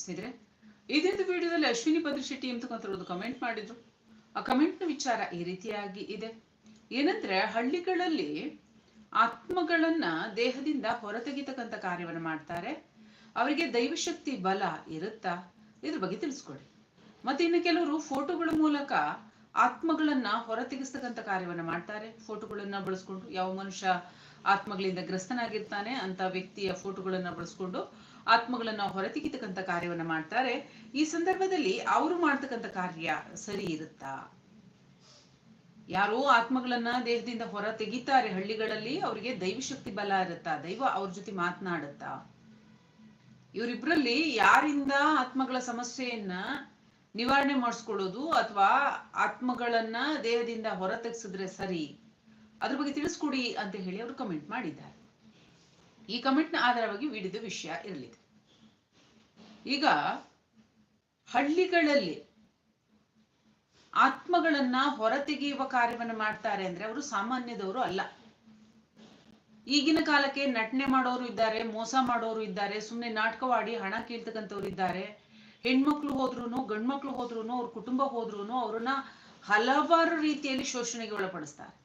ಸ್ನೇಹಿತರೆ ಇದೇ ವಿಡಿಯೋದಲ್ಲಿ ಅಶ್ವಿನಿ ಭದ್ರಶೆಟ್ಟಿ ಎಂತಕ್ಕಂಥದ್ದು ಕಮೆಂಟ್ ಮಾಡಿದ್ರು. ಆ ಕಮೆಂಟ್ನ ವಿಚಾರ ಈ ರೀತಿಯಾಗಿ ಇದೆ. ಏನಂದ್ರೆ, ಹಳ್ಳಿಗಳಲ್ಲಿ ಆತ್ಮಗಳನ್ನ ದೇಹದಿಂದ ಹೊರತೆಗಿತಕ್ಕಂಥ ಕಾರ್ಯವನ್ನು ಮಾಡ್ತಾರೆ. ಅವರಿಗೆ ದೈವಶಕ್ತಿ ಬಲ ಇರುತ್ತಾ? ಇದ್ರ ಬಗ್ಗೆ ತಿಳಿಸ್ಕೊಡಿ. ಮತ್ತೆ ಇನ್ನು ಕೆಲವರು ಫೋಟೋಗಳ ಮೂಲಕ ಆತ್ಮಗಳನ್ನ ಹೊರತೆಗಿಸ್ತಕ್ಕಂಥ ಕಾರ್ಯವನ್ನ ಮಾಡ್ತಾರೆ. ಫೋಟೋಗಳನ್ನ ಬಳಸ್ಕೊಂಡು ಯಾವ ಮನುಷ್ಯ ಆತ್ಮಗಳಿಂದ ಗ್ರಸ್ತನಾಗಿರ್ತಾನೆ, ಅಂತ ವ್ಯಕ್ತಿಯ ಫೋಟೋಗಳನ್ನ ಬಳಸ್ಕೊಂಡು ಆತ್ಮಗಳನ್ನ ಹೊರತೆಗಿತಕ್ಕಂಥ ಕಾರ್ಯವನ್ನ ಮಾಡ್ತಾರೆ. ಈ ಸಂದರ್ಭದಲ್ಲಿ ಅವರು ಮಾಡ್ತಕ್ಕಂಥ ಕಾರ್ಯ ಸರಿ ಇರುತ್ತಾ? ಯಾರೋ ಆತ್ಮಗಳನ್ನ ದೇಹದಿಂದ ಹೊರ ತೆಗಿತಾರೆ ಹಳ್ಳಿಗಳಲ್ಲಿ, ಅವರಿಗೆ ದೈವಶಕ್ತಿ ಬಲ ಇರುತ್ತಾ? ದೈವ ಅವ್ರ ಜೊತೆ ಮಾತನಾಡುತ್ತಾ? ಇವರಿಬ್ರಲ್ಲಿ ಯಾರಿಂದ ಆತ್ಮಗಳ ಸಮಸ್ಯೆಯನ್ನ ನಿವಾರಣೆ ಮಾಡಿಸ್ಕೊಳ್ಳೋದು ಅಥವಾ ಆತ್ಮಗಳನ್ನ ದೇಹದಿಂದ ಹೊರ ತೆಗ್ಸಿದ್ರೆ ಸರಿ? ಅದ್ರ ಬಗ್ಗೆ ತಿಳಿಸ್ಕೊಡಿ ಅಂತ ಹೇಳಿ ಅವರು ಕಮೆಂಟ್ ಮಾಡಿದ್ದಾರೆ. ಈ ಕಮೆಂಟ್ನ ಆಧಾರವಾಗಿ ವಿಡಿದ ವಿಷಯ ಇರಲಿದೆ. ಈಗ ಹಳ್ಳಿಗಳಲ್ಲಿ ಆತ್ಮಗಳನ್ನ ಹೊರತೆಗೆಯುವ ಕಾರ್ಯವನ್ನು ಮಾಡ್ತಾರೆ ಅಂದ್ರೆ ಅವರು ಸಾಮಾನ್ಯದವರು ಅಲ್ಲ. ಈಗಿನ ಕಾಲಕ್ಕೆ ನಟನೆ ಮಾಡೋರು ಇದ್ದಾರೆ, ಮೋಸ ಮಾಡೋರು ಇದ್ದಾರೆ ಸುಮ್ಮನೆ ನಾಟಕವಾಡಿ ಹಣ ಕೀಳ್ತಕ್ಕಂಥವ್ರು ಇದ್ದಾರೆ. ಹೆಣ್ಮಕ್ಳು ಹೋದ್ರು ಗಂಡ್ಮಕ್ಳು ಹೋದ್ರು ಅವ್ರ ಕುಟುಂಬ ಹೋದ್ರು ಅವ್ರನ್ನ ಹಲವಾರು ರೀತಿಯಲ್ಲಿ ಶೋಷಣೆಗೆ ಒಳಪಡಿಸ್ತಾರೆ.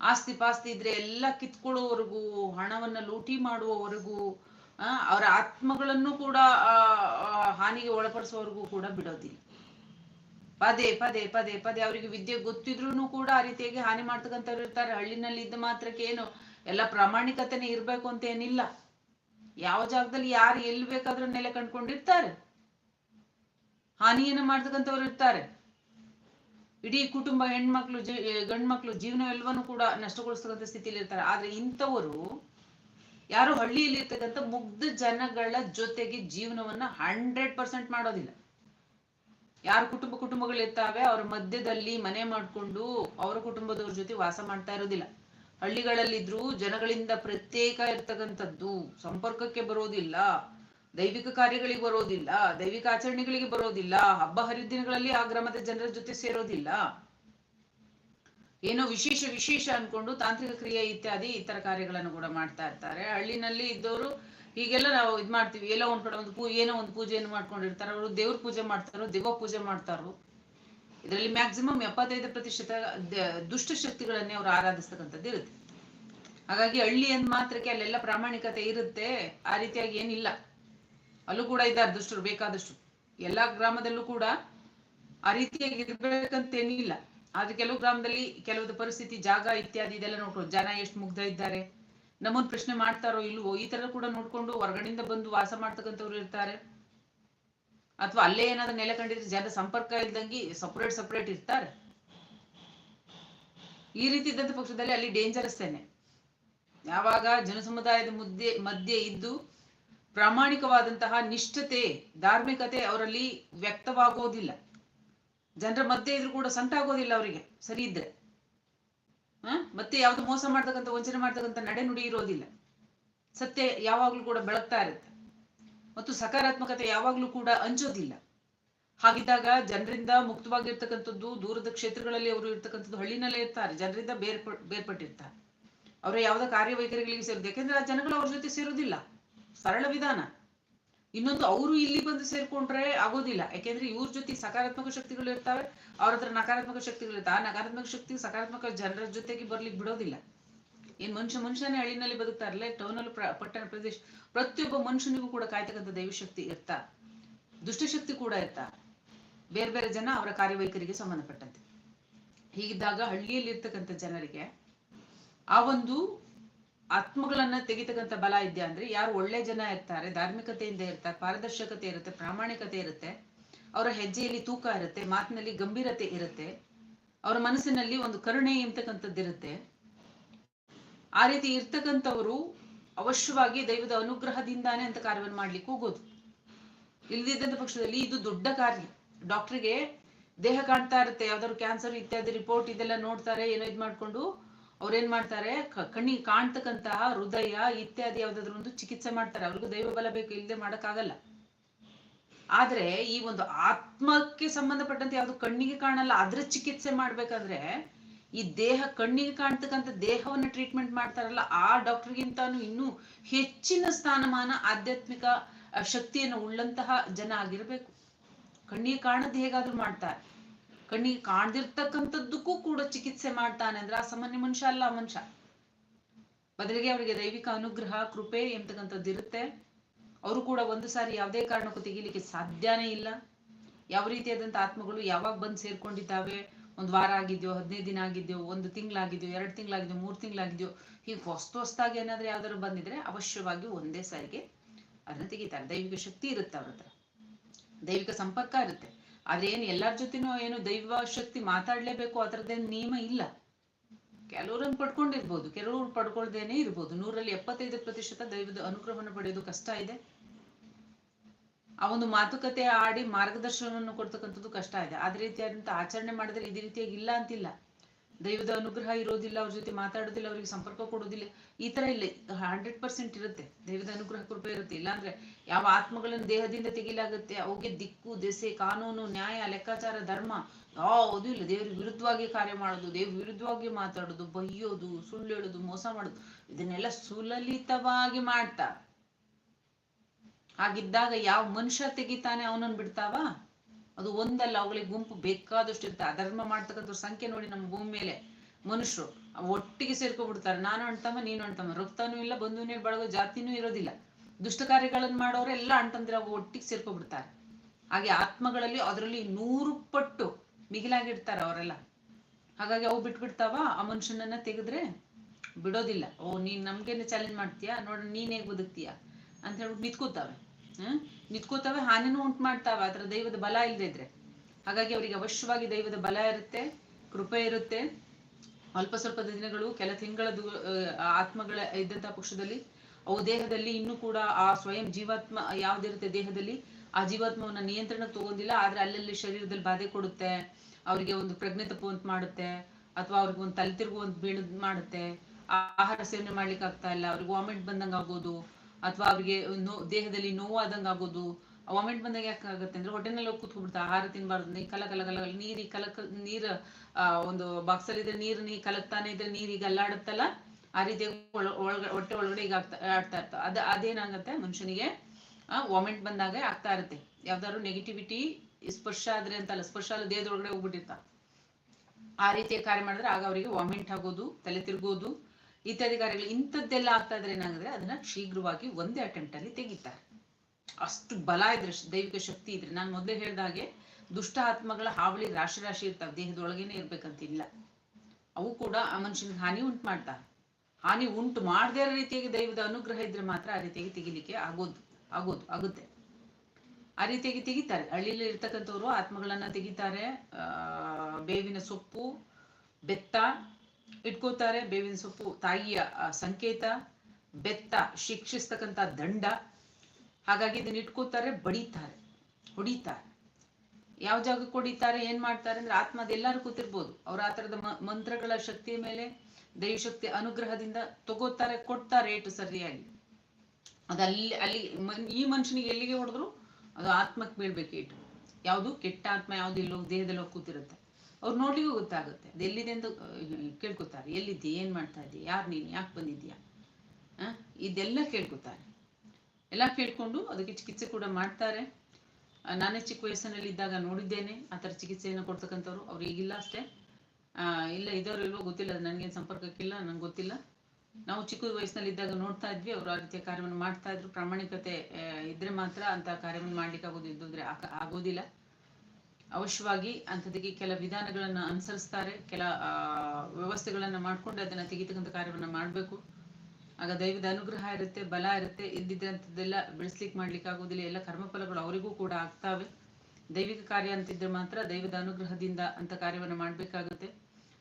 ಆಸ್ತಿ ಪಾಸ್ತಿ ಇದ್ರೆ ಎಲ್ಲ ಕಿತ್ಕೊಳ್ಳೋವರೆಗೂ, ಹಣವನ್ನ ಲೂಟಿ ಮಾಡುವವರೆಗೂ ಅವರ ಆತ್ಮಗಳನ್ನು ಕೂಡ ಹಾನಿಗೆ ಒಳಪಡಿಸುವವರೆಗೂ ಕೂಡ ಬಿಡೋದಿಲ್ಲ. ಪದೇ ಪದೇ ಪದೇ ಪದೇ ಅವರಿಗೆ ವಿದ್ಯೆ ಗೊತ್ತಿದ್ರು ಕೂಡ ಆ ರೀತಿಯಾಗಿ ಹಾನಿ ಮಾಡ್ತಕ್ಕಂಥವ್ರು ಇರ್ತಾರೆ. ಹಳ್ಳಿನಲ್ಲಿ ಇದ್ದ ಮಾತ್ರಕ್ಕೆ ಏನು, ಎಲ್ಲ ಪ್ರಾಮಾಣಿಕತೆನೆ ಇರ್ಬೇಕು ಅಂತ ಏನಿಲ್ಲ. ಯಾವ ಜಾಗದಲ್ಲಿ ಯಾರು ಎಲ್ಲಿ ಬೇಕಾದ್ರೂ ನೆಲೆ ಕಂಡ್ಕೊಂಡಿರ್ತಾರೆ ಹಾನಿಯನ್ನ ಮಾಡ್ತಕ್ಕಂಥವ್ರು ಇರ್ತಾರೆ. ಇಡೀ ಕುಟುಂಬ, ಹೆಣ್ಮಕ್ಳು, ಜೀ, ಗಂಡ್ಮಕ್ಳು ಜೀವನ ಎಲ್ಲವನ್ನು ಕೂಡ ನಷ್ಟಗೊಳಿಸ್ತಕ್ಕಂಥ ಸ್ಥಿತಿಯಲ್ಲಿ ಇರ್ತಾರೆ ಆದ್ರೆ ಇಂಥವರು ಯಾರು ಹಳ್ಳಿಯಲ್ಲಿ ಇರ್ತಕ್ಕಂಥ ಮುಗ್ಧ ಜನಗಳ ಜೊತೆಗೆ ಜೀವನವನ್ನ ಹಂಡ್ರೆಡ್ ಪರ್ಸೆಂಟ್ ಮಾಡೋದಿಲ್ಲ. ಯಾರು ಕುಟುಂಬ ಕುಟುಂಬಗಳು ಇರ್ತಾವೆ, ಅವ್ರ ಮಧ್ಯದಲ್ಲಿ ಮನೆ ಮಾಡ್ಕೊಂಡು ಅವ್ರ ಕುಟುಂಬದವ್ರ ಜೊತೆ ವಾಸ ಮಾಡ್ತಾ ಇರೋದಿಲ್ಲ. ಹಳ್ಳಿಗಳಲ್ಲಿದ್ರು ಜನಗಳಿಂದ ಪ್ರತ್ಯೇಕ ಇರ್ತಕ್ಕಂಥದ್ದು ಸಂಪರ್ಕಕ್ಕೆ ಬರೋದಿಲ್ಲ, ದೈವಿಕ ಕಾರ್ಯಗಳಿಗೆ ಬರೋದಿಲ್ಲ, ದೈವಿಕ ಆಚರಣೆಗಳಿಗೆ ಬರೋದಿಲ್ಲ, ಹಬ್ಬ ಹರಿದಿನಗಳಲ್ಲಿ ಆ ಗ್ರಾಮದ ಜನರ ಜೊತೆ ಸೇರೋದಿಲ್ಲ. ಏನೋ ವಿಶೇಷ ವಿಶೇಷ ಅನ್ಕೊಂಡು ತಾಂತ್ರಿಕ ಕ್ರಿಯೆ ಇತ್ಯಾದಿ ಇತರ ಕಾರ್ಯಗಳನ್ನು ಕೂಡ ಮಾಡ್ತಾ ಇರ್ತಾರೆ. ಹಳ್ಳಿನಲ್ಲಿ ಇದ್ದವರು ಈಗೆಲ್ಲ ನಾವು ಇದ್ ಮಾಡ್ತೀವಿ. ಎಲ್ಲ ಒಂದ್ ಕಡೆ ಒಂದು ಪೂ, ಏನೋ ಒಂದು ಪೂಜೆಯನ್ನು ಮಾಡ್ಕೊಂಡಿರ್ತಾರೆ. ಅವರು ದೇವ್ರ ಪೂಜೆ ಮಾಡ್ತಾರೋ ದೇವ ಪೂಜೆ ಮಾಡ್ತಾರೋ, ಇದರಲ್ಲಿ ಮ್ಯಾಕ್ಸಿಮಮ್ ಎಪ್ಪತ್ತೈದು ಪ್ರತಿಶತ ದುಷ್ಟ ಶಕ್ತಿಗಳನ್ನೇ ಅವರು ಆರಾಧಿಸ್ತಕ್ಕಂಥದ್ದು ಇರುತ್ತೆ. ಹಾಗಾಗಿ ಹಳ್ಳಿ ಅಂದ್ ಮಾತ್ರಕ್ಕೆ ಅಲ್ಲೆಲ್ಲ ಪ್ರಾಮಾಣಿಕತೆ ಇರುತ್ತೆ. ಆ ರೀತಿಯಾಗಿ ಏನಿಲ್ಲ. ಅಲ್ಲೂ ಕೂಡ ಇದ್ದಾರೆ ದುಷ್ಟರು, ಬೇಕಾದಷ್ಟು. ಎಲ್ಲಾ ಗ್ರಾಮದಲ್ಲೂ ಕೂಡ ಆ ರೀತಿಯಾಗಿ ಇರ್ಬೇಕಂತೇನಿಲ್ಲ. ಆದ್ರೆ ಕೆಲವು ಗ್ರಾಮದಲ್ಲಿ ಕೆಲವೊಂದು ಪರಿಸ್ಥಿತಿ, ಜಾಗ ಇತ್ಯಾದಿ ಇದೆಲ್ಲ ನೋಡ್ಕೊಂಡು ಜನ ಎಷ್ಟು ಮುಗ್ಧ ಇದ್ದಾರೆ ನಮ್ಮನ್ ಪ್ರಶ್ನೆ ಮಾಡ್ತಾರೋ ಇಲ್ವೋ, ಈ ತರ ಕೂಡ ನೋಡ್ಕೊಂಡು ಹೊರಗಡೆಯಿಂದ ಬಂದು ವಾಸ ಮಾಡ್ತಕ್ಕಂಥವ್ರು ಇರ್ತಾರೆ. ಅಥವಾ ಅಲ್ಲೇ ಏನಾದ್ರು ನೆಲೆ ಕಂಡಿದ್ರೆ ಜನ ಸಂಪರ್ಕ ಇಲ್ದಂಗೆ ಸಪರೇಟ್ ಸಪರೇಟ್ ಇರ್ತಾರೆ. ಈ ರೀತಿ ಇದ್ದಂತ ಪಕ್ಷದಲ್ಲಿ ಅಲ್ಲಿ ಡೇಂಜರಸ್ ತೇನೆ ಯಾವಾಗ ಜನಸಮುದಾಯದ ಮುದ್ದೆ, ಮಧ್ಯೆ ಇದ್ದು ಪ್ರಾಮಾಣಿಕವಾದಂತಹ ನಿಷ್ಠತೆ, ಧಾರ್ಮಿಕತೆ ಅವರಲ್ಲಿ ವ್ಯಕ್ತವಾಗೋದಿಲ್ಲ. ಜನರ ಮಧ್ಯೆ ಇದ್ರು ಕೂಡ ಸಂಟಾಗೋದಿಲ್ಲ ಅವರಿಗೆ, ಸರಿ ಇದ್ರೆ. ಹ? ಮತ್ತೆ ಯಾವ್ದು ಮೋಸ ಮಾಡ್ತಕ್ಕಂಥ, ವಂಚನೆ ಮಾಡ್ತಕ್ಕಂಥ ನಡೆ ನುಡಿ ಇರೋದಿಲ್ಲ. ಸತ್ಯ ಯಾವಾಗ್ಲೂ ಕೂಡ ಬೆಳಗ್ತಾ ಇರುತ್ತೆ. ಮತ್ತು ಸಕಾರಾತ್ಮಕತೆ ಯಾವಾಗ್ಲೂ ಕೂಡ ಅಂಜೋದಿಲ್ಲ. ಹಾಗಿದ್ದಾಗ ಜನರಿಂದ ಮುಕ್ತವಾಗಿರ್ತಕ್ಕಂಥದ್ದು ದೂರದ ಕ್ಷೇತ್ರಗಳಲ್ಲಿ ಅವರು ಇರ್ತಕ್ಕಂಥದ್ದು ಹಳ್ಳಿನಲ್ಲೇ ಇರ್ತಾರೆ, ಜನರಿಂದ ಬೇರ್ಪ, ಬೇರ್ಪಟ್ಟಿರ್ತಾರೆ. ಅವರ ಯಾವುದೇ ಕಾರ್ಯವೈಖರಿಗಳಿಗೆ ಸೇರೋದು. ಯಾಕೆಂದ್ರೆ ಆ ಜನಗಳು ಅವ್ರ ಜೊತೆ ಸೇರೋದಿಲ್ಲ. ಸರಳ ವಿಧಾನ. ಇನ್ನೊಂದು ಅವರು ಇಲ್ಲಿ ಬಂದು ಸೇರ್ಕೊಂಡ್ರೆ ಆಗೋದಿಲ್ಲ. ಯಾಕೆಂದ್ರೆ ಇವ್ರ ಜೊತೆ ಸಕಾರಾತ್ಮಕ ಶಕ್ತಿಗಳು ಇರ್ತಾವೆ, ಅವ್ರ ಹತ್ರ ನಕಾರಾತ್ಮಕ ಶಕ್ತಿಗಳು ಇರ್ತಾವೆ. ಆ ನಕಾರಾತ್ಮಕ ಶಕ್ತಿ ಸಕಾರಾತ್ಮಕ ಜನರ ಜೊತೆಗೆ ಬರ್ಲಿಕ್ಕೆ ಬಿಡೋದಿಲ್ಲ. ಏನ್ ಮನುಷ್ಯ ಮನುಷ್ಯನೇ ಹಳ್ಳಿನಲ್ಲಿ ಬದುಕ್ತಾರಲ್ಲ ಟೌನ್ ಟೌನಲ್ಲಿ ಪಟ್ಟಣ ಪ್ರದೇಶ, ಪ್ರತಿಯೊಬ್ಬ ಮನುಷ್ಯನಿಗೂ ಕೂಡ ಕಾಯ್ತಕ್ಕಂಥ ದೈವಶಕ್ತಿ ಇರ್ತಾ. ದುಷ್ಟಶಕ್ತಿ ಕೂಡ ಇರ್ತಾ. ಬೇರೆ ಬೇರೆ ಜನ ಅವರ ಕಾರ್ಯವೈಖರಿಗೆ ಸಂಬಂಧಪಟ್ಟಂತೆ. ಹೀಗಿದ್ದಾಗ ಹಳ್ಳಿಯಲ್ಲಿ ಇರ್ತಕ್ಕಂಥ ಜನರಿಗೆ ಆ ಒಂದು ಆತ್ಮಗಳನ್ನ ತೆಗಿತಕ್ಕಂಥ ಬಲ ಇದೆಯಾ ಅಂದ್ರೆ ಯಾರು ಒಳ್ಳೆ ಜನ ಇರ್ತಾರೆ, ಧಾರ್ಮಿಕತೆಯಿಂದ ಇರ್ತಾರೆ, ಪಾರದರ್ಶಕತೆ ಇರುತ್ತೆ, ಪ್ರಾಮಾಣಿಕತೆ ಇರುತ್ತೆ, ಅವರ ಹೆಜ್ಜೆಯಲ್ಲಿ ತೂಕ ಇರುತ್ತೆ, ಮಾತಿನಲ್ಲಿ ಗಂಭೀರತೆ ಇರುತ್ತೆ, ಅವರ ಮನಸ್ಸಿನಲ್ಲಿ ಒಂದು ಕರುಣೆ ಇರುತ್ತೆ. ಆ ರೀತಿ ಇರ್ತಕ್ಕಂಥವರು ಅವಶ್ಯವಾಗಿ ದೈವದ ಅನುಗ್ರಹದಿಂದಾನೇ ಅಂತ ಕಾರ್ಯವನ್ನು ಮಾಡ್ಲಿಕ್ಕೆ ಹೋಗೋದು. ಇಲ್ದಿದ್ದಂತ ಪಕ್ಷದಲ್ಲಿ ಇದು ದೊಡ್ಡ ಕಾರ್ಯ. ಡಾಕ್ಟರ್ಗೆ ದೇಹ ಕಾಣ್ತಾ ಇರುತ್ತೆ, ಯಾವ್ದಾದ್ರು ಕ್ಯಾನ್ಸರ್ ಇತ್ಯಾದಿ ರಿಪೋರ್ಟ್ ಇದೆಲ್ಲ ನೋಡ್ತಾರೆ, ಏನೋ ಇದ್ ಮಾಡ್ಕೊಂಡು ಅವ್ರೇನ್ ಮಾಡ್ತಾರೆ? ಕಣ್ಣಿಗೆ ಕಾಣ್ತಕ್ಕಂತಹ ಹೃದಯ ಇತ್ಯಾದಿ ಯಾವ್ದಾದ್ರು ಒಂದು ಚಿಕಿತ್ಸೆ ಮಾಡ್ತಾರೆ. ಅವ್ರಿಗೂ ದೈವ ಬಲ ಬೇಕು ಇಲ್ಲದೆ ಮಾಡಕ್ಕಾಗಲ್ಲ. ಆದ್ರೆ ಈ ಒಂದು ಆತ್ಮಕ್ಕೆ ಸಂಬಂಧಪಟ್ಟಂತೆ ಯಾವ್ದು ಕಣ್ಣಿಗೆ ಕಾಣಲ್ಲ, ಅದ್ರ ಚಿಕಿತ್ಸೆ ಮಾಡ್ಬೇಕಾದ್ರೆ ಈ ದೇಹ ಕಣ್ಣಿಗೆ ಕಾಣ್ತಕ್ಕಂಥ ದೇಹವನ್ನ ಟ್ರೀಟ್ಮೆಂಟ್ ಮಾಡ್ತಾರಲ್ಲ, ಆ ಡಾಕ್ಟರ್ಗಿಂತಾನು ಇನ್ನೂ ಹೆಚ್ಚಿನ ಸ್ಥಾನಮಾನ ಆಧ್ಯಾತ್ಮಿಕ ಶಕ್ತಿಯನ್ನು ಉಳ್ಳಂತಹ ಜನ ಆಗಿರ್ಬೇಕು. ಕಣ್ಣಿಗೆ ಕಾಣದ್ ಹೇಗಾದ್ರೂ ಮಾಡ್ತಾರೆ. ಕಣ್ಣಿಗೆ ಕಾಣದಿರ್ತಕ್ಕಂಥದ್ದಕ್ಕೂ ಕೂಡ ಚಿಕಿತ್ಸೆ ಮಾಡ್ತಾನೆ ಅಂದ್ರೆ ಆ ಸಾಮಾನ್ಯ ಮನುಷ್ಯ ಅಲ್ಲ ಮನುಷ್ಯ. ಬದಲಿಗೆ ಅವರಿಗೆ ದೈವಿಕ ಅನುಗ್ರಹ, ಕೃಪೆ ಎಂಬತಕ್ಕಂಥದ್ದು ಇರುತ್ತೆ. ಅವರು ಕೂಡ ಒಂದು ಸಾರಿ ಯಾವುದೇ ಕಾರಣಕ್ಕೂ ತೆಗಿಲಿಕ್ಕೆ ಸಾಧ್ಯನೇ ಇಲ್ಲ. ಯಾವ ರೀತಿಯಾದಂತ ಆತ್ಮಗಳು ಯಾವಾಗ ಬಂದು ಸೇರ್ಕೊಂಡಿದ್ದಾವೆ? ಒಂದು ವಾರ ಆಗಿದ್ಯೋ, ಹದಿನೈದು ದಿನ ಆಗಿದ್ಯೋ, ಒಂದು ತಿಂಗಳಾಗಿದ್ಯೋ, ಎರಡು ತಿಂಗಳಾಗಿದ್ಯೋ, ಮೂರು ತಿಂಗಳಾಗಿದ್ಯೋ, ಹೀಗೆ ಹೊಸ್ತು ಹೊಸ್ತಾಗಿ ಏನಾದ್ರೂ ಯಾವ್ದಾದ್ರು ಬಂದಿದ್ರೆ ಅವಶ್ಯವಾಗಿ ಒಂದೇ ಸಾರಿಗೆ ಅದನ್ನ ತೆಗಿತಾರೆ. ದೈವಿಕ ಶಕ್ತಿ ಇರುತ್ತೆ ಅವ್ರ ಹತ್ರ. ದೈವಿಕ ಸಂಪರ್ಕ ಇರುತ್ತೆ. ಆದ್ರೆ ಏನು ಎಲ್ಲರ ಜೊತೆನೂ ಏನು ದೈವ ಶಕ್ತಿ ಮಾತಾಡ್ಲೇಬೇಕು ಅದ್ರದ್ದೇನ್ ನಿಯಮ ಇಲ್ಲ. ಕೆಲವರನ್ನು ಪಡ್ಕೊಂಡಿರ್ಬೋದು ಕೆಲವ್ರು ಪಡ್ಕೊಳ್ದೇನೆ ಇರ್ಬೋದು. ನೂರಲ್ಲಿ ಎಪ್ಪತ್ತೈದು ಪ್ರತಿಶತ ದೈವದ ಅನುಗ್ರಹವನ್ನು ಪಡೆಯೋದು ಕಷ್ಟ ಇದೆ. ಆ ಒಂದು ಮಾತುಕತೆ ಆಡಿ ಮಾರ್ಗದರ್ಶನವನ್ನು ಕೊಡ್ತಕ್ಕಂಥದ್ದು ಕಷ್ಟ ಇದೆ. ಅದೇ ರೀತಿಯಾದಂತ ಆಚರಣೆ ಮಾಡಿದ್ರೆ ಇದೇ ರೀತಿಯಾಗಿ ಇಲ್ಲ ಅಂತಿಲ್ಲ. ದೈವದ ಅನುಗ್ರಹ ಇರೋದಿಲ್ಲ, ಅವ್ರ ಜೊತೆ ಮಾತಾಡೋದಿಲ್ಲ, ಅವ್ರಿಗೆ ಸಂಪರ್ಕ ಕೊಡೋದಿಲ್ಲ, ಈ ತರ ಇಲ್ಲ. ಹಂಡ್ರೆಡ್ ಪರ್ಸೆಂಟ್ ಇರುತ್ತೆ. ದೈವದ ಅನುಗ್ರಹ ಕೃಪೆ ಇರುತ್ತೆ. ಇಲ್ಲಾಂದ್ರೆ ಯಾವ ಆತ್ಮಗಳನ್ನು ದೇಹದಿಂದ ತೆಗಿಲಾಗುತ್ತೆ? ಅವಕ್ಕೆ ದಿಕ್ಕು, ದೆಸೆ, ಕಾನೂನು, ನ್ಯಾಯ, ಲೆಕ್ಕಾಚಾರ, ಧರ್ಮ ಯಾವುದೂ ಇಲ್ಲ. ದೇವ್ರ ವಿರುದ್ಧವಾಗಿ ಕಾರ್ಯ ಮಾಡೋದು, ದೇವ್ರ ವಿರುದ್ಧವಾಗಿ ಮಾತಾಡೋದು, ಬೈಯೋದು, ಸುಳ್ಳು ಹೇಳೋದು, ಮೋಸ ಮಾಡೋದು, ಇದನ್ನೆಲ್ಲ ಸುಲಲಿತವಾಗಿ ಮಾಡ್ತಾ. ಹಾಗಿದ್ದಾಗ ಯಾವ ಮನುಷ್ಯ ತೆಗಿತಾನೆ ಅವನನ್ನು ಬಿಡ್ತಾವ? ಅದು ಒಂದಲ್ಲ ಅವುಗಳಿಗೆ ಗುಂಪು ಬೇಕಾದಷ್ಟು ಇರುತ್ತೆ. ಅಧರ್ಮ ಮಾಡ್ತಕ್ಕಂಥ ಸಂಖ್ಯೆ ನೋಡಿ ನಮ್ಮ ಭೂಮಿ ಮೇಲೆ ಮನುಷ್ಯರು ಒಟ್ಟಿಗೆ ಸೇರ್ಕೊಬಿಡ್ತಾರೆ ನಾನು ಅಣ್ತಮ್ಮ ನೀನು ಅಣ್ತಮ್ಮ ರಕ್ತನೂ ಇಲ್ಲ ಬಂಧುನೇ ಬಳಗೋ ಜಾತಿನೂ ಇರೋದಿಲ್ಲ. ದುಷ್ಟ ಕಾರ್ಯಗಳನ್ನು ಮಾಡೋರೆಲ್ಲ ಅಣ್ತಂದ್ರೆ ಅವು ಒಟ್ಟಿಗೆ ಸೇರ್ಕೊಬಿಡ್ತಾರೆ ಹಾಗೆ ಆತ್ಮಗಳಲ್ಲಿ ಅದರಲ್ಲಿ ನೂರು ಪಟ್ಟು ಮಿಗಿಲಾಗಿರ್ತಾರೆ ಅವರೆಲ್ಲ. ಹಾಗಾಗಿ ಅವು ಬಿಟ್ಬಿಡ್ತಾವ. ಆ ಮನುಷ್ಯನನ್ನ ತೆಗೆದ್ರೆ ಬಿಡೋದಿಲ್ಲ. ಓ, ನೀನ್ ನಮ್ಗೇನೆ ಚಾಲೆಂಜ್ ಮಾಡ್ತೀಯಾ? ನೋಡ, ನೀನ್ ಹೇಗ್ ಬದುಕ್ತೀಯಾ? ಅಂತ ಹೇಳ್ಬಿಟ್ಟು ನಿಂತ್ಕೋತಾವೆ ಹ್ಮ್? ನಿಂತ್ಕೋತಾವೆ, ಹಾನಿನೂ ಉಂಟು ಮಾಡ್ತಾವೆ ಅದರ ದೈವದ ಬಲ ಇಲ್ಲದೆ ಇದ್ರೆ. ಹಾಗಾಗಿ ಅವರಿಗೆ ಅವಶ್ಯವಾಗಿ ದೈವದ ಬಲ ಇರುತ್ತೆ, ಕೃಪೆ ಇರುತ್ತೆ. ಅಲ್ಪ ಸ್ವಲ್ಪ ದಿನಗಳು, ಕೆಲ ತಿಂಗಳ ಆತ್ಮಗಳ ಇದ್ದಂತಹ ಪಕ್ಷದಲ್ಲಿ, ಅವು ದೇಹದಲ್ಲಿ ಇನ್ನೂ ಕೂಡ ಆ ಸ್ವಯಂ ಜೀವಾತ್ಮ ಯಾವ್ದಿರುತ್ತೆ ದೇಹದಲ್ಲಿ, ಆ ಜೀವಾತ್ಮವನ್ನ ನಿಯಂತ್ರಣಕ್ಕೆ ತಗೊಂಡಿಲ್ಲ, ಆದ್ರೆ ಅಲ್ಲಲ್ಲಿ ಶರೀರದಲ್ಲಿ ಬಾಧೆ ಕೊಡುತ್ತೆ, ಅವರಿಗೆ ಒಂದು ಪ್ರಜ್ಞೆ ತಪ್ಪುವಂತ ಮಾಡುತ್ತೆ, ಅಥವಾ ಅವ್ರಿಗೆ ಒಂದು ತಲೆ ತಿರುಗುವಂತ ಬೀಳದ್ ಮಾಡುತ್ತೆ ಆಹಾರ ಸೇವನೆ ಮಾಡ್ಲಿಕ್ಕೆ ಆಗ್ತಾ ಇಲ್ಲ, ಅವ್ರಿಗೆ ವಾಮಿಟ್ ಬಂದಂಗ ಆಗೋದು ಅಥವಾ ಅವ್ರಿಗೆ ನೋ, ದೇಹದಲ್ಲಿ ನೋವಾದಂಗ ಆಗೋದು ವಾಮಿಟ್ ಬಂದಾಗ ಯಾಕೆ ಆಗುತ್ತೆ ಅಂದ್ರೆ ಹೊಟ್ಟೆನಲ್ಲಿ ಹೋಗಿ ಕೂತ್ಕೊಂಡ್ಬಿಡ್ತಾ ಆಹಾರ ತಿನ್ಬಾರ್ದು. ಕಲ ಕಲ ಕಲ ನೀರಿ ಕಲಕ ನೀರ್ ಒಂದು ಬಾಕ್ಸಲ್ಲಿ ಇದ್ರೆ ನೀರ್, ನೀ ಕಲಕ್ತಾನೆ ಇದ್ರೆ ನೀರ್ ಈಗ ಅಲ್ಲಾಡುತ್ತಲ್ಲ, ಆ ರೀತಿ ಹೊಟ್ಟೆ ಒಳಗಡೆ ಈಗ ಆಗ್ತಾ, ಆಡ್ತಾ ಇರ್ತಾವ. ಅದ, ಅದೇನಾಗತ್ತೆ ಮನುಷ್ಯನಿಗೆ ವಾಮಿಟ್ ಬಂದಾಗ ಆಗ್ತಾ ಇರುತ್ತೆ. ಯಾವ್ದಾದ್ರು ನೆಗೆಟಿವಿಟಿ ಸ್ಪರ್ಶ ಆದ್ರೆ ಅಂತಲ್ಲ, ಸ್ಪರ್ಶ ಅಲ್ಲ ದೇಹದೊಳಗಡೆ ಹೋಗ್ಬಿಟ್ಟಿರ್ತಾವ. ಆ ರೀತಿಯ ಕಾರ್ಯ ಮಾಡಿದ್ರೆ ಆಗ ಅವರಿಗೆ ವಾಮಿಂಟ್ ಆಗೋದು, ತಲೆ ತಿರುಗೋದು ಇತ್ಯಾದಿ ಕಾರ್ಯಗಳು ಇಂಥದ್ದೆಲ್ಲ ಆಗ್ತಾ ಇದ್ರೆ ಏನಾಗಿದ್ರೆ ಅದನ್ನ ಶೀಘ್ರವಾಗಿ ಒಂದೇ ಅಟೆಂಪ್ಟ್ ಅಲ್ಲಿ ತೆಗಿತಾರೆ. ಅಷ್ಟು ಬಲ ಇದ್ರೆ, ದೈವಿಕ ಶಕ್ತಿ ಇದ್ರೆ. ನಾನು ಮೊದಲೇ ಹೇಳ್ದಾಗೆ ದುಷ್ಟ ಆತ್ಮಗಳ ಹಾವಳಿ ರಾಶಿ ರಾಶಿ ಇರ್ತಾವೆ. ದೇಹದೊಳಗೇನೆ ಇರ್ಬೇಕಂತಿಲ್ಲ. ಅವು ಕೂಡ ಆ ಮನುಷ್ಯನಿಗೆ ಹಾನಿ ಉಂಟು ಮಾಡ್ತಾರೆ. ಹಾನಿ ಉಂಟು ಮಾಡದೇ ಇರೋ ರೀತಿಯಾಗಿ ದೈವದ ಅನುಗ್ರಹ ಇದ್ರೆ ಮಾತ್ರ ಆ ರೀತಿಯಾಗಿ ತೆಗಿಲಿಕ್ಕೆ ಆಗೋದು ಆಗೋದು, ಆಗುತ್ತೆ. ಆ ರೀತಿಯಾಗಿ ತೆಗಿತಾರೆ. ಹಳ್ಳಿಯಲ್ಲಿ ಇರ್ತಕ್ಕಂಥವ್ರು ಆತ್ಮಗಳನ್ನ ತೆಗಿತಾರೆ. ಬೇವಿನ ಸೊಪ್ಪು, ಬೆತ್ತ ಇಟ್ಕೋತಾರೆ, ಬೇವಿನ ಸೊಪ್ಪು ತಾಯಿಯ ಸಂಕೇತ, ಬೆತ್ತ ಶಿಕ್ಷಿಸ್ತಕ್ಕಂಥ ದಂಡ. ಹಾಗಾಗಿ ಇದನ್ನ ಇಟ್ಕೋತಾರೆ, ಬಡಿತಾರೆ, ಹೊಡಿತಾರೆ. ಯಾವ ಜಾಗಕ್ಕೆ ಹೊಡಿತಾರೆ, ಏನ್ ಮಾಡ್ತಾರೆ ಅಂದ್ರೆ ಆತ್ಮದ ಎಲ್ಲಾರು ಕೂತಿರ್ಬೋದು. ಅವ್ರ ಆ ತರದ ಮ- ಮಂತ್ರಗಳ ಶಕ್ತಿಯ ಮೇಲೆ, ದೈವಶಕ್ತಿ ಅನುಗ್ರಹದಿಂದ ತಗೋತಾರೆ, ಕೊಡ್ತಾರೆ ಏಟು ಸರಿಯಾಗಿ ಅದಲ್ಲಿ ಅಲ್ಲಿ ಈ ಮನುಷ್ಯನಿಗೆ ಎಲ್ಲಿಗೆ ಹೊಡೆದ್ರು? ಅದು ಆತ್ಮಕ್ಕೆ ಬೀಳ್ಬೇಕು ಏಟು. ಯಾವುದು? ಕೆಟ್ಟ ಆತ್ಮ ಯಾವ್ದು ಇಲ್ಲೋ, ದೇಹದಲ್ಲಿ ಕೂತಿರುತ್ತೆ. ಅವ್ರು ನೋಡ್ಲಿಕ್ಕೂ ಗೊತ್ತಾಗುತ್ತೆ. ಎಲ್ಲಿದೆ ಅಂತ ಕೇಳ್ಕೊತಾರೆ. ಎಲ್ಲಿದ್ದೀಯ ಏನ್ ಮಾಡ್ತಾ ಇದ್ದೀಯ ಯಾರು ನೀನು, ಯಾಕೆ ಬಂದಿದ್ಯಾ ಆ, ಇದೆಲ್ಲ ಕೇಳ್ಕೊತಾರೆ. ಎಲ್ಲ ಕೇಳ್ಕೊಂಡು ಅದಕ್ಕೆ ಚಿಕಿತ್ಸೆ ಕೂಡ ಮಾಡ್ತಾರೆ. ನಾನೇ ಚಿಕ್ಕ ವಯಸ್ಸಿನಲ್ಲಿ ಇದ್ದಾಗ ನೋಡಿದ್ದೇನೆ. ಆ ಥರ ಚಿಕಿತ್ಸೆಯನ್ನು ಕೊಡ್ತಕ್ಕಂಥವ್ರು ಅವ್ರು ಈಗಿಲ್ಲ ಅಷ್ಟೇ. ಇಲ್ಲ ಇದ್ದವ್ರು ಇಲ್ವೋ ಗೊತ್ತಿಲ್ಲ ನನಗೇನು ಸಂಪರ್ಕಕ್ಕಿಲ್ಲ, ನಂಗೆ ಗೊತ್ತಿಲ್ಲ. ನಾವು ಚಿಕ್ಕ ವಯಸ್ಸಿನಲ್ಲಿ ಇದ್ದಾಗ ನೋಡ್ತಾ ಇದ್ವಿ, ಅವರು ಆ ರೀತಿಯ ಕಾರ್ಯವನ್ನು ಮಾಡ್ತಾ ಇದ್ರು. ಪ್ರಾಮಾಣಿಕತೆ ಇದ್ರೆ ಮಾತ್ರ ಅಂತ ಕಾರ್ಯವನ್ನು ಮಾಡ್ಲಿಕ್ಕೆ ಆಗೋದು ಇದ್ದಿದ್ರೆ ಆಗೋದಿಲ್ಲ. ಅವಶ್ಯವಾಗಿ ಅಂಥದಕ್ಕೆ ಕೆಲ ವಿಧಾನಗಳನ್ನು ಅನುಸರಿಸ್ತಾರೆ, ಕೆಲ ವ್ಯವಸ್ಥೆಗಳನ್ನು ಮಾಡ್ಕೊಂಡು ಅದನ್ನ ಕಾರ್ಯವನ್ನು ಕಾರ್ಯವನ್ನ ಮಾಡಬೇಕು. ಆಗ ದೈವದ ಅನುಗ್ರಹ ಇರುತ್ತೆ, ಬಲ ಇರುತ್ತೆ. ಇದ್ದಿದ್ದಂಥದ್ದೆಲ್ಲ ಬೆಳೆಸ್ಲಿಕ್ಕೆ ಮಾಡ್ಲಿಕ್ಕೆ ಆಗೋದಿಲ್ಲ ಎಲ್ಲ ಕರ್ಮಫಲಗಳು ಅವರಿಗೂ ಕೂಡ ಆಗ್ತಾವೆ. ದೈವಿಕ ಕಾರ್ಯ ಅಂತಿದ್ರೆ ಮಾತ್ರ ದೈವದ ಅನುಗ್ರಹದಿಂದ ಅಂತ ಕಾರ್ಯವನ್ನ ಮಾಡಬೇಕಾಗುತ್ತೆ.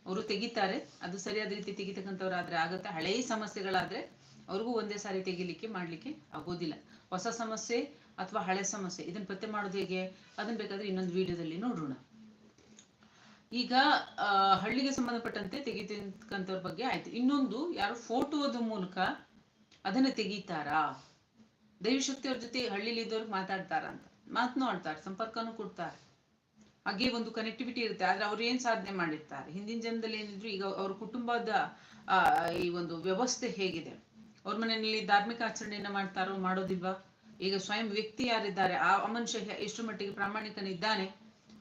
ಅವರು ತೆಗಿತಾರೆ, ಅದು ಸರಿಯಾದ ರೀತಿ ತೆಗಿತಕ್ಕಂಥವ್ರಾದ್ರೆ ಆಗುತ್ತೆ. ಹಳೆಯ ಸಮಸ್ಯೆಗಳಾದ್ರೆ ಅವ್ರಿಗೂ ಒಂದೇ ಸಾರಿ ತೆಗಿಲಿಕ್ಕೆ, ಮಾಡ್ಲಿಕ್ಕೆ ಆಗೋದಿಲ್ಲ ಹೊಸ ಸಮಸ್ಯೆ ಅಥವಾ ಹಳೆ ಸಮಸ್ಯೆ. ಇದನ್ನ ಪತ್ತೆ ಮಾಡೋದು ಹೇಗೆ? ಅದನ್ನ ಬೇಕಾದ್ರೆ ಇನ್ನೊಂದು ವಿಡಿಯೋದಲ್ಲಿ ನೋಡೋಣ ಈಗ ಹಳ್ಳಿಗೆ ಸಂಬಂಧಪಟ್ಟಂತೆ ತೆಗಿತಕ್ಕಂಥವ್ರ ಬಗ್ಗೆ ಆಯ್ತು. ಇನ್ನೊಂದು, ಯಾರು ಫೋಟೋದ ಮೂಲಕ ಅದನ್ನ ತೆಗಿತಾರಾ? ದೈವಶಕ್ತಿ ಅವ್ರ ಜೊತೆ ಹಳ್ಳಿಲಿ ಇದ್ದವ್ರಿಗೆ ಮಾತಾಡ್ತಾರ ಅಂತ. ಮಾತನಾಡ್ತಾರೆ ಸಂಪರ್ಕನೂ ಕೊಡ್ತಾರೆ. ಹಾಗೆ ಒಂದು ಕನೆಕ್ಟಿವಿಟಿ ಇರುತ್ತೆ, ಆದ್ರೆ ಅವ್ರು ಏನ್ ಸಾಧನೆ ಮಾಡಿರ್ತಾರೆ? ಹಿಂದಿನ ಜನದಲ್ಲಿ ಏನಿದ್ರು ಈಗ ಅವ್ರ ಕುಟುಂಬದ ಈ ಒಂದು ವ್ಯವಸ್ಥೆ ಹೇಗಿದೆ? ಅವ್ರ ಮನೆಯಲ್ಲಿ ಧಾರ್ಮಿಕ ಆಚರಣೆಯನ್ನ ಮಾಡ್ತಾರೋ, ಮಾಡೋದಿಲ್ವಾ? ಈಗ ಸ್ವಯಂ ವ್ಯಕ್ತಿ ಯಾರಿದ್ದಾರೆ? ಆ ಮನುಷ್ಯ ಎಷ್ಟು ಮಟ್ಟಿಗೆ ಪ್ರಾಮಾಣಿಕನಿದ್ದಾನೆ?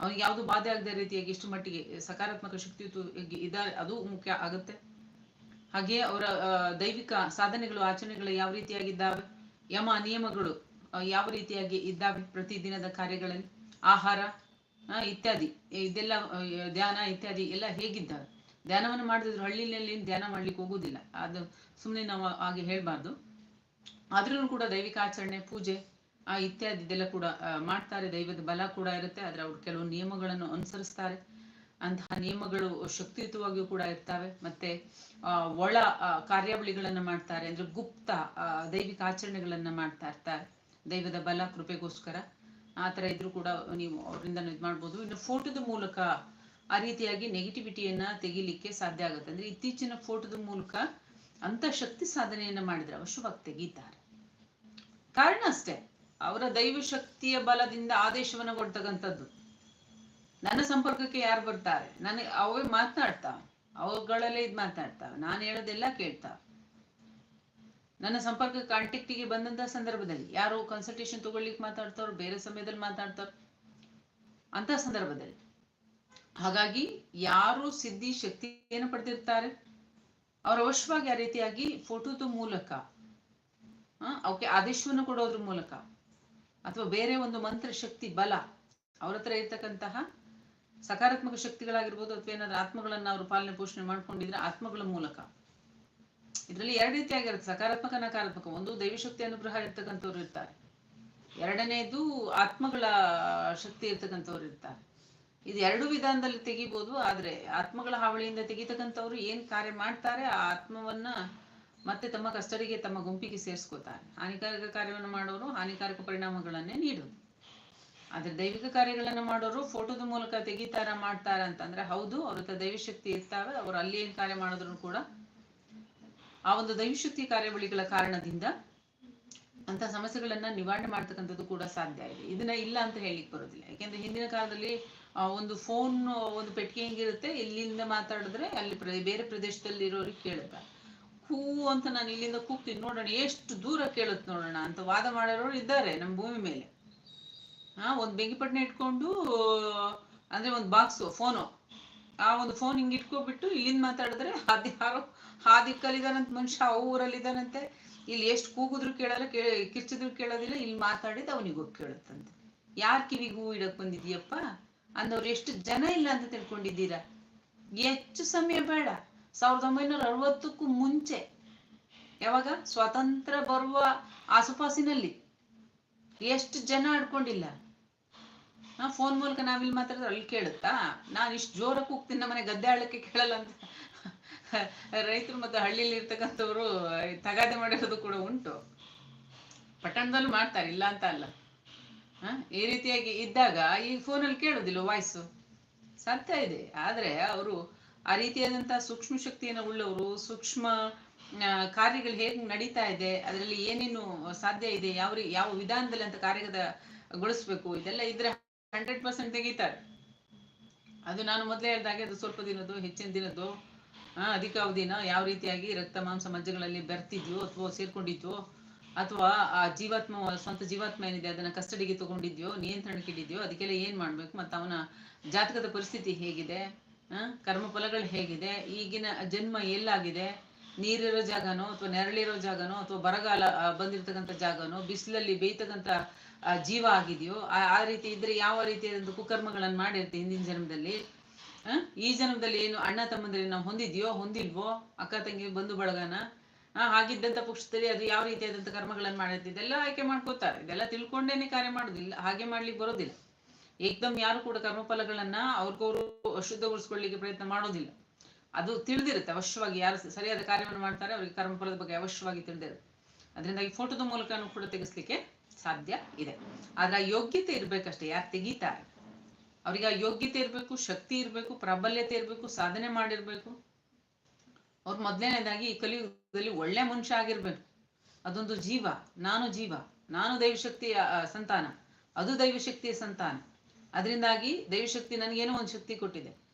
ಅವನಿಗೆ ಯಾವುದು ಬಾಧೆ ಆಗದ ರೀತಿಯಾಗಿ ಎಷ್ಟು ಮಟ್ಟಿಗೆ ಸಕಾರಾತ್ಮಕ ಶಕ್ತಿಯುತ ಇದ್ದಾರೆ? ಅದು ಮುಖ್ಯ ಆಗುತ್ತೆ. ಹಾಗೆಯೇ ಅವರ ದೈವಿಕ ಸಾಧನೆಗಳು, ಆಚರಣೆಗಳು ಯಾವ ರೀತಿಯಾಗಿದ್ದಾವೆ? ಯಮ ನಿಯಮಗಳು ಯಾವ ರೀತಿಯಾಗಿ ಇದ್ದಾವೆ ಪ್ರತಿದಿನದ ಕಾರ್ಯಗಳಲ್ಲಿ? ಆಹಾರ ಇತ್ಯಾದಿ, ಇದೆಲ್ಲ ಧ್ಯಾನ, ಇತ್ಯಾದಿ ಎಲ್ಲ ಹೇಗಿದ್ದಾವೆ? ಧ್ಯಾನವನ್ನು ಮಾಡಿದ್ರು ಹಳ್ಳಿನಲ್ಲಿ ಧ್ಯಾನ ಮಾಡ್ಲಿಕ್ಕೆ ಹೋಗುದಿಲ್ಲ ಅದು ಸುಮ್ಮನೆ ನಾವು ಹಾಗೆ ಹೇಳ್ಬಾರ್ದು. ಆದ್ರೂ ಕೂಡ ದೈವಿಕ ಆಚರಣೆ, ಪೂಜೆ, ಆ ಇತ್ಯಾದಿ ಇದೆಲ್ಲ ಕೂಡ ಮಾಡ್ತಾರೆ. ದೈವದ ಬಲ ಕೂಡ ಇರುತ್ತೆ. ಆದ್ರೆ ಅವ್ರು ಕೆಲವು ನಿಯಮಗಳನ್ನು ಅನುಸರಿಸ್ತಾರೆ. ಅಂತಹ ನಿಯಮಗಳು ಶಕ್ತಿಯುತವಾಗಿಯೂ ಕೂಡ ಇರ್ತವೆ. ಮತ್ತೆ ಒಳ ಕಾರ್ಯಾವಳಿಗಳನ್ನ ಮಾಡ್ತಾರೆ. ಅಂದ್ರೆ ಗುಪ್ತ ದೈವಿಕ ಆಚರಣೆಗಳನ್ನ ಮಾಡ್ತಾ ಇರ್ತಾರೆ. ದೈವದ ಬಲ, ಕೃಪೆಗೋಸ್ಕರ. ಆ ತರ ಇದ್ರೂ ಕೂಡ ನೀವು ಅವರಿಂದ ಇದು ಮಾಡ್ಬೋದು. ಇನ್ನು ಫೋಟೋದ ಮೂಲಕ ಆ ರೀತಿಯಾಗಿ ನೆಗೆಟಿವಿಟಿಯನ್ನ ತೆಗಿಲಿಕ್ಕೆ ಸಾಧ್ಯ ಆಗುತ್ತೆ. ಅಂದ್ರೆ ಇತ್ತೀಚಿನ ಫೋಟೋದ ಮೂಲಕ ಅಂತ ಶಕ್ತಿ ಸಾಧನೆಯನ್ನ ಮಾಡಿದ್ರೆ ಅವಶ್ಯವಾಗಿ ತೆಗೀತಾರೆ ಕಾರಣ ಅಷ್ಟೇ. ಅವರ ದೈವ ಶಕ್ತಿಯ ಬಲದಿಂದ ಆದೇಶವನ್ನು ಕೊಡ್ತಕ್ಕಂಥದ್ದು. ನನ್ನ ಸಂಪರ್ಕಕ್ಕೆ ಯಾರು ಬರ್ತಾರೆ? ನನಗೆ ಅವೇ ಮಾತನಾಡ್ತಾವ ಅವುಗಳಲ್ಲೇ ಇದ್ ಮಾತನಾಡ್ತಾವ ನಾನು ಹೇಳೋದೆಲ್ಲ ಕೇಳ್ತಾವ ನನ್ನ ಸಂಪರ್ಕ ಕಾಂಟ್ಯಾಕ್ಟಿಗೆ ಬಂದಂತ ಸಂದರ್ಭದಲ್ಲಿ ಯಾರು ಕನ್ಸಲ್ಟೇಷನ್ ತಗೊಳ್ಲಿಕ್ಕೆ ಮಾತಾಡ್ತಾರೋ ಬೇರೆ ಸಮಯದಲ್ಲಿ ಮಾತಾಡ್ತಾರ ಅಂತ ಸಂದರ್ಭದಲ್ಲಿ. ಹಾಗಾಗಿ ಯಾರು ಸಿದ್ಧಿ ಶಕ್ತಿಯನ್ನು ಪಡೆದಿರ್ತಾರೆ? ಅವ್ರ ಅವಶ್ಯವಾಗಿ ಆ ರೀತಿಯಾಗಿ ಫೋಟೋದ ಮೂಲಕ ಅವಕ್ಕೆ ಆದೇಶವನ್ನು ಕೊಡೋದ್ರ ಮೂಲಕ. ಅಥವಾ ಬೇರೆ ಒಂದು ಮಂತ್ರ ಶಕ್ತಿ, ಬಲ, ಅವ್ರ ಹತ್ರ ಇರ್ತಕ್ಕಂತಹ ಸಕಾರಾತ್ಮಕ ಶಕ್ತಿಗಳಾಗಿರ್ಬೋದು ಅಥವಾ ಏನಾದ್ರೂ ಆತ್ಮಗಳನ್ನ ಅವರು ಪಾಲನೆ ಪೋಷಣೆ ಮಾಡ್ಕೊಂಡಿದ್ರೆ ಆತ್ಮಗಳ ಮೂಲಕ. ಇದರಲ್ಲಿ ಎರಡು ರೀತಿಯಾಗಿರುತ್ತೆ, ಸಕಾರಾತ್ಮಕ, ನಕಾರಾತ್ಮಕ. ಒಂದು ದೈವಿ ಶಕ್ತಿ ಅನುಗ್ರಹ ಇರ್ತಕ್ಕಂಥವ್ರು ಇರ್ತಾರೆ. ಎರಡನೇದು ಆತ್ಮಗಳ ಶಕ್ತಿ ಇರ್ತಕ್ಕಂಥವ್ರು ಇರ್ತಾರೆ. ಇದು ಎರಡು ವಿಧಾನದಲ್ಲಿ ತೆಗಿಬೋದು, ಆದ್ರೆ ಆತ್ಮಗಳ ಹಾವಳಿಯಿಂದ ತೆಗಿತಕ್ಕಂಥವ್ರು ಏನ್ ಕಾರ್ಯ ಮಾಡ್ತಾರೆ, ಆ ಆತ್ಮವನ್ನ ಮತ್ತೆ ತಮ್ಮ ಕಸ್ಟಡಿಗೆ ತಮ್ಮ ಗುಂಪಿಗೆ ಸೇರಿಸ್ಕೋತಾರೆ. ಹಾನಿಕಾರಕ ಕಾರ್ಯವನ್ನು ಮಾಡೋರು ಹಾನಿಕಾರಕ ಪರಿಣಾಮಗಳನ್ನೇ ನೀಡೋದು. ಆದ್ರೆ ದೈವಿಕ ಕಾರ್ಯಗಳನ್ನು ಮಾಡೋರು ಫೋಟೋದ ಮೂಲಕ ತೆಗಿತಾರ ಮಾಡ್ತಾರ ಅಂತಂದ್ರೆ ಹೌದು, ಅವ್ರ ಹತ್ರ ದೈವಶಕ್ತಿ ಇರ್ತಾವೆ, ಅವ್ರು ಅಲ್ಲಿ ಏನ್ ಕಾರ್ಯ ಮಾಡಿದ್ರು ಕೂಡ ಆ ಒಂದು ದೈವಶಕ್ತಿ ಕಾರ್ಯವಳಿಗಳ ಕಾರಣದಿಂದ ಅಂತ ಸಮಸ್ಯೆಗಳನ್ನ ನಿವಾರಣೆ ಮಾಡ್ತಕ್ಕಂಥದ್ದು ಕೂಡ ಸಾಧ್ಯ ಇದೆ. ಇದನ್ನ ಇಲ್ಲ ಅಂತ ಹೇಳಿಕ್ ಬರೋದಿಲ್ಲ. ಯಾಕೆಂದ್ರೆ ಹಿಂದಿನ ಕಾಲದಲ್ಲಿ ಒಂದು ಫೋನ್ ಒಂದು ಪೆಟ್ಟಿಗೆ ಹೆಂಗಿರುತ್ತೆ ಇಲ್ಲಿಂದ ಮಾತಾಡಿದ್ರೆ ಅಲ್ಲಿ ಬೇರೆ ಪ್ರದೇಶದಲ್ಲಿ ಇರೋರಿಗೆ ಕೇಳುತ್ತೆ ಹೂ ಅಂತ ನಾನು ಇಲ್ಲಿಂದ ಕೂಗ್ತೀನಿ. ನೋಡೋಣ, ಎಷ್ಟು ದೂರ ಕೇಳುತ್ತೆ ನೋಡೋಣ ಅಂತ ವಾದ ಮಾಡೋರು ಇದ್ದಾರೆ ನಮ್ಮ ಭೂಮಿ ಮೇಲೆ. ಹಾ, ಒಂದು ಬೆಂಕಿಪಟ್ಟಣ ಇಟ್ಕೊಂಡು, ಅಂದ್ರೆ ಒಂದು ಬಾಕ್ಸ್ ಫೋನು ಆ ಒಂದು ಫೋನ್ ಹಿಂಗ್ ಇಟ್ಕೊಬಿಟ್ಟು ಇಲ್ಲಿಂದ ಮಾತಾಡಿದ್ರೆ ಹಾದಿ ಯಾರೋ ಹಾದಿ ಕಲಿದಾನಂತ ಮನುಷ್ಯ, ಆ ಊರಲ್ಲಿದ್ದಾನಂತೆ ಇಲ್ಲಿ ಎಷ್ಟು ಕೂಗಿದ್ರು ಕೇಳಲ್ಲ, ಕೇ, ಕಿರ್ಚಿದ್ರು ಕೇಳೋದಿಲ್ಲ, ಇಲ್ಲಿ ಮಾತಾಡಿದ ಅವನಿಗೆ ಹೋಗಿ ಕೇಳುತ್ತಂತೆ. ಯಾರ್ ಕಿವಿಗೆ ಇಡಕ್ ಬಂದಿದ್ಯಪ್ಪ? ಅಂದವ್ರು ಎಷ್ಟು ಜನ ಇಲ್ಲ ಅಂತ ತಿಳ್ಕೊಂಡಿದ್ದೀರಾ? ಹೆಚ್ಚು ಸಮಯ ಬೇಡ. ಸಾವಿರದ ಒಂಬೈನೂರ ಅರವತ್ತಕ್ಕೂ ಮುಂಚೆ ಯಾವಾಗ? ಸ್ವತಂತ್ರ ಬರುವ ಆಸುಪಾಸಿನಲ್ಲಿ. ಎಷ್ಟು ಜನ ಆಡ್ಕೊಂಡಿಲ್ಲ? ನಾ ಫೋನ್ ಮೂಲಕ ನಾವಿಲ್ಲಿ ಮಾತಾಡಿದ್ರೆ ಅಲ್ಲಿ ಕೇಳುತ್ತಾ? ನಾನು ಇಷ್ಟು ಜೋರಕ್ಕೆ ಕೂಗ್ತೀನಿ ನಮ್ಮನೆ ಗದ್ದೆ ಆಳಕ್ಕೆ ಕೇಳಲ್ಲ ಅಂತ. ರೈತರು ಮತ್ತು ಹಳ್ಳಿಯಲ್ಲಿ ಇರ್ತಕ್ಕಂಥವ್ರು ತಗಾದೆ ಮಾಡಿರೋದು ಕೂಡ ಉಂಟು. ಪಟ್ಟಣದಲ್ಲೂ ಮಾಡ್ತಾರೆ, ಇಲ್ಲ ಅಂತ ಅಲ್ಲ? ಈ ರೀತಿಯಾಗಿ ಇದ್ದಾಗ ಈ ಫೋನಲ್ಲಿ ಕೇಳೋದಿಲ್ಲ ವಾಯ್ಸು ಸತ್ಯ ಇದೆ. ಆದ್ರೆ ಅವರು ಆ ರೀತಿಯಾದಂತಹ ಸೂಕ್ಷ್ಮ ಶಕ್ತಿಯನ್ನು ಉಳ್ಳವರು, ಸೂಕ್ಷ್ಮ ಕಾರ್ಯಗಳು ಹೇಗೆ ನಡೀತಾ ಇದೆ, ಅದರಲ್ಲಿ ಏನೇನು ಸಾಧ್ಯ ಇದೆ, ಯಾವ ಯಾವ ವಿಧಾನದಲ್ಲಿ ಅಂತ ಕಾರ್ಯಗತಗೊಳಿಸ್ಬೇಕು ಇದೆಲ್ಲ ಇದ್ರೆ ಹಂಡ್ರೆಡ್ ಪರ್ಸೆಂಟ್ ತೆಗಿತಾರೆ. ಅದು ನಾನು ಮೊದಲೇ ಹೇಳಿದಾಗೆ ಅದು ಸ್ವಲ್ಪ ದಿನದ್ದು, ಹೆಚ್ಚಿನ ದಿನದ್ದು ಅಧಿಕಾವಧಿನ ಯಾವ ರೀತಿಯಾಗಿ ರಕ್ತ, ಮಾಂಸ ಮಜ್ಜೆಗಳಲ್ಲಿ ಬೆರ್ತಿದ್ಯೋ ಅಥವಾ ಸೇರ್ಕೊಂಡಿದ್ಯೋ ಅಥವಾ ಆ ಜೀವಾತ್ಮ, ಸ್ವಂತ ಜೀವಾತ್ಮ ಏನಿದೆ ಅದನ್ನ ಕಸ್ಟಡಿಗೆ ತಗೊಂಡಿದ್ಯೋ, ನಿಯಂತ್ರಣಕ್ಕೆ ಇಟ್ಟಿದ್ಯೋ, ಅದಕ್ಕೆಲ್ಲ ಏನ್ ಮಾಡ್ಬೇಕು, ಮತ್ತೆ ಅವನ ಜಾತಕದ ಪರಿಸ್ಥಿತಿ ಹೇಗಿದೆ ಕರ್ಮ ಫಲಗಳು ಹೇಗಿದೆ, ಈಗಿನ ಜನ್ಮ ಎಲ್ಲಾಗಿದೆ ನೀರಿರೋ ಜಾಗನೋ ಅಥವಾ ನೆರಳಿರೋ ಜಾಗನೋ ಅಥವಾ ಬರಗಾಲ ಬಂದಿರತಕ್ಕಂಥ ಜಾಗನೋ, ಬಿಸಿಲಲ್ಲಿ ಬೇಯ್ತಕ್ಕಂಥ ಜೀವ ಆಗಿದೆಯೋ, ಆ ರೀತಿ ಇದ್ರೆ ಯಾವ ರೀತಿಯಾದಂಥ ಕುಕರ್ಮಗಳನ್ನು ಮಾಡಿರ್ತೀವಿ ಹಿಂದಿನ ಜನ್ಮದಲ್ಲಿ ಈ ಜನ್ಮದಲ್ಲಿ ಏನು ಅಣ್ಣ ತಮ್ಮಂದ್ರೆ ನಾವು ಹೊಂದಿದ್ಯೋ, ಹೊಂದಿಲ್ವೋ, ಅಕ್ಕ ತಂಗಿ, ಬಂಧು ಬಳಗನ ಹಾಗಿದ್ದಂಥ ಪಕ್ಷದಲ್ಲಿ ಅದು ಯಾವ ರೀತಿಯಾದಂಥ ಕರ್ಮಗಳನ್ನು ಮಾಡಿರ್ತೀವಿ ಇದೆಲ್ಲ ಆಯ್ಕೆ ಮಾಡ್ಕೋತಾರೆ. ಇದೆಲ್ಲ ತಿಳ್ಕೊಂಡೇನೆ ಕಾರ್ಯ ಮಾಡೋದಿಲ್ಲ, ಹಾಗೆ ಮಾಡ್ಲಿಕ್ಕೆ ಬರೋದಿಲ್ಲ. ಏಕ್ದಮ್ ಯಾರು ಕೂಡ ಕರ್ಮಫಲಗಳನ್ನ ಅವ್ರಿಗವರು ಅಶುದ್ಧಗೊಳಿಸ್ಕೊಳ್ಳಿಕ್ಕೆ ಪ್ರಯತ್ನ ಮಾಡೋದಿಲ್ಲ. ಅದು ತಿಳಿದಿರುತ್ತೆ, ಅವಶ್ಯವಾಗಿ ಯಾರು ಸರಿಯಾದ ಕಾರ್ಯವನ್ನು ಮಾಡ್ತಾರೆ, ಅವರಿಗೆ ಕರ್ಮಫಲದ ಬಗ್ಗೆ ಅವಶ್ಯವಾಗಿ ತಿಳಿದಿರುತ್ತೆ. ಅದರಿಂದಾಗಿ ಫೋಟೋದ ಮೂಲಕನೂ ಕೂಡ ತೆಗೆಸ್ಲಿಕ್ಕೆ ಸಾಧ್ಯ ಇದೆ. ಆದ್ರೆ ಆ ಯೋಗ್ಯತೆ ಇರ್ಬೇಕಷ್ಟೇ, ಯಾರು ತೆಗಿತಾರೆ? ಅವ್ರಿಗೆ ಆ ಯೋಗ್ಯತೆ ಇರಬೇಕು, ಶಕ್ತಿ ಇರಬೇಕು, ಪ್ರಾಬಲ್ಯತೆ ಇರಬೇಕು, ಸಾಧನೆ ಮಾಡಿರ್ಬೇಕು. ಅವ್ರು ಮೊದಲನೇದಾಗಿ ಈ ಕಲಿಯುಗದಲ್ಲಿ ಒಳ್ಳೆ ಮನುಷ್ಯ ಆಗಿರ್ಬೇಕು. ಅದೊಂದು ಜೀವ, ನಾನು ಜೀವ, ನಾನು ದೈವಶಕ್ತಿಯ ಸಂತಾನ, ಅದು ದೈವಶಕ್ತಿಯ ಸಂತಾನ. ಅದರಿಂದಾಗಿ ದೈವಶಕ್ತಿ ನನಗೇನೋ ಒಂದು ಶಕ್ತಿ ಕೊಟ್ಟಿದೆ?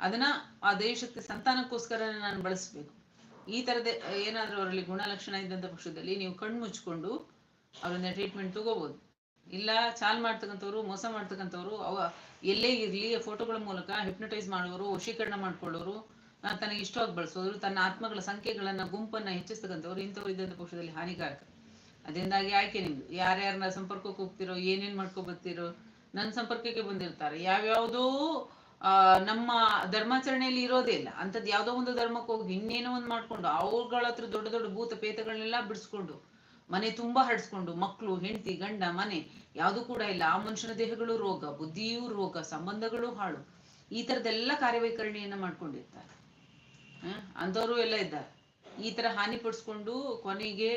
ಅದನ್ನ ಆ ದೇಶಕ್ಕೆ ಸಂತಾನಕ್ಕೋಸ್ಕರ ನಾನು ಬಳಸ್ಬೇಕು. ಈ ತರದ ಏನಾದ್ರೂ ಅವರಲ್ಲಿ ಗುಣಲಕ್ಷಣ ಇದ್ದಂಥ ಪಕ್ಷದಲ್ಲಿ ನೀವು ಕಣ್ಣು ಮುಚ್ಕೊಂಡು ಅವರನ್ನ ಟ್ರೀಟ್ಮೆಂಟ್ ತಗೋಬಹುದು ಇಲ್ಲ ಚಾಲ್ ಮಾಡ್ತಕ್ಕಂಥವ್ರು, ಮೋಸ ಮಾಡ್ತಕ್ಕಂಥವ್ರು, ಅವ ಎಲ್ಲೇ ಇರ್ಲಿ ಫೋಟೋಗಳ ಮೂಲಕ ಹಿಪ್ನಟೈಸ್ ಮಾಡೋರು, ವಶೀಕರಣ ಮಾಡ್ಕೊಳ್ಳೋರು ತನಗೆ ಇಷ್ಟವಾಗಿ ಬಳಸೋರು, ತನ್ನ ಆತ್ಮಗಳ ಸಂಖ್ಯೆಗಳನ್ನ, ಗುಂಪನ್ನ ಹೆಚ್ಚಿಸ್ತಕ್ಕಂಥವ್ರು, ಇಂಥವ್ರು ಇದ್ದಂಥ ಪಕ್ಷದಲ್ಲಿ ಹಾನಿಕಾರಕ. ಅದರಿಂದಾಗಿ ಆಯ್ಕೆ ನಿಮ್ದು? ಯಾರ್ಯಾರನ್ನ ಸಂಪರ್ಕಕ್ಕೆ ಹೋಗ್ತಿರೋ, ಏನೇನ್ ಮಾಡ್ಕೊ ಬರ್ತಿರೋ ನನ್ನ ಸಂಪರ್ಕಕ್ಕೆ ಬಂದಿರ್ತಾರೆ. ಯಾವ್ಯಾವುದೋ ಆ, ನಮ್ಮ ಧರ್ಮಾಚರಣೆಯಲ್ಲಿ ಇರೋದೇ ಇಲ್ಲ. ಅಂಥದ್ದು ಯಾವ್ದೋ ಒಂದು ಧರ್ಮಕ್ಕೆ ಹೋಗಿ ಇನ್ನೇನೋ ಒಂದು ಮಾಡ್ಕೊಂಡು ಅವುಗಳ ಹತ್ರ ದೊಡ್ಡ ದೊಡ್ಡ ಭೂತ ಪೇತಗಳನ್ನೆಲ್ಲ ಬಿಡಿಸ್ಕೊಂಡು, ಮನೆ ತುಂಬಾ ಹರಡ್ಸ್ಕೊಂಡು ಮಕ್ಕಳು ಹೆಂಡತಿ, ಗಂಡ, ಮನೆ ಯಾವುದು ಕೂಡ ಇಲ್ಲ. ಆ ಮನುಷ್ಯನ ದೇಹಗಳು ರೋಗ, ಬುದ್ಧಿಯೂ ರೋಗ, ಸಂಬಂಧಗಳು ಹಾಳು. ಈ ತರದೆಲ್ಲ ಕಾರ್ಯವೈಖರಣೆಯನ್ನ ಮಾಡ್ಕೊಂಡಿರ್ತಾರೆ. ಹ? ಅಂಥವ್ರು ಎಲ್ಲ ಇದ್ದಾರೆ. ಈ ತರ ಹಾನಿ ಪಡಿಸ್ಕೊಂಡು ಕೊನೆಗೆ